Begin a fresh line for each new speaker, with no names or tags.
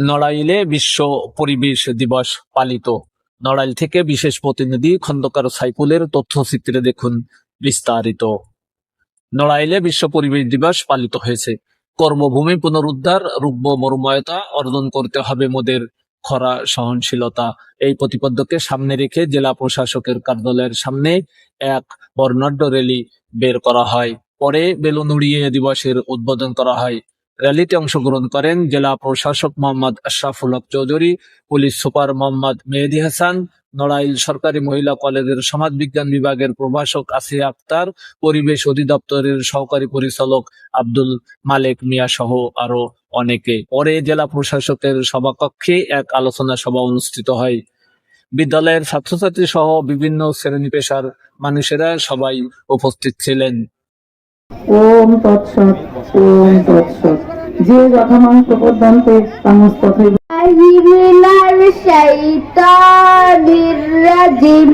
নড়াইলে বিশ্ব পরিবেশ দিবস পালিত। নড়াইল থেকে বিশেষ প্রতিনিধি খন্দকার সাইফুলের তথ্যচিত্রে দেখুন বিস্তারিত। নড়াইলে বিশ্ব পরিবেশ দিবস পালিত হয়েছে। কর্মভূমি পুনরুদ্ধার, রুগ্ম মরুময়তা অর্জন করতে হবে মোদের খরা সহনশীলতা। এই প্রতিপাদ্যকে সামনে রেখে জেলা প্রশাসকের কার্যালয়ের সামনে এক বর্ণাঢ্য র্যালি বের করা হয়। পরে বেলুন উড়িয়ে দিবসের উদ্বোধন করা হয়। র্যালিতে অংশগ্রহণ করেন জেলা প্রশাসক মোহাম্মদ আশরাফুল হক চৌধুরী, পুলিশ সুপার মোহাম্মদ মেহেদি হাসান, নড়াইল সরকারি মহিলা কলেজের সমাজ বিজ্ঞান বিভাগের প্রভাষক আসিয়া আক্তার, পরিবেশ অধিদপ্তরের সহকারী পরিচালক আব্দুল মালেক মিয়া সহ আরও অনেকে। পরে জেলা প্রশাসকের সভাকক্ষে এক আলোচনা সভা অনুষ্ঠিত হয়। বিদ্যালয়ের ছাত্রছাত্রী সহ বিভিন্ন শ্রেণি পেশার মানুষেরা সবাই উপস্থিত ছিলেন।
ওম তৎসৎ ওম তৎসৎ। যে
যথামান প্রপদন্তে তামস তথৈব। আজিমিনাল শাইতানির রাজিম।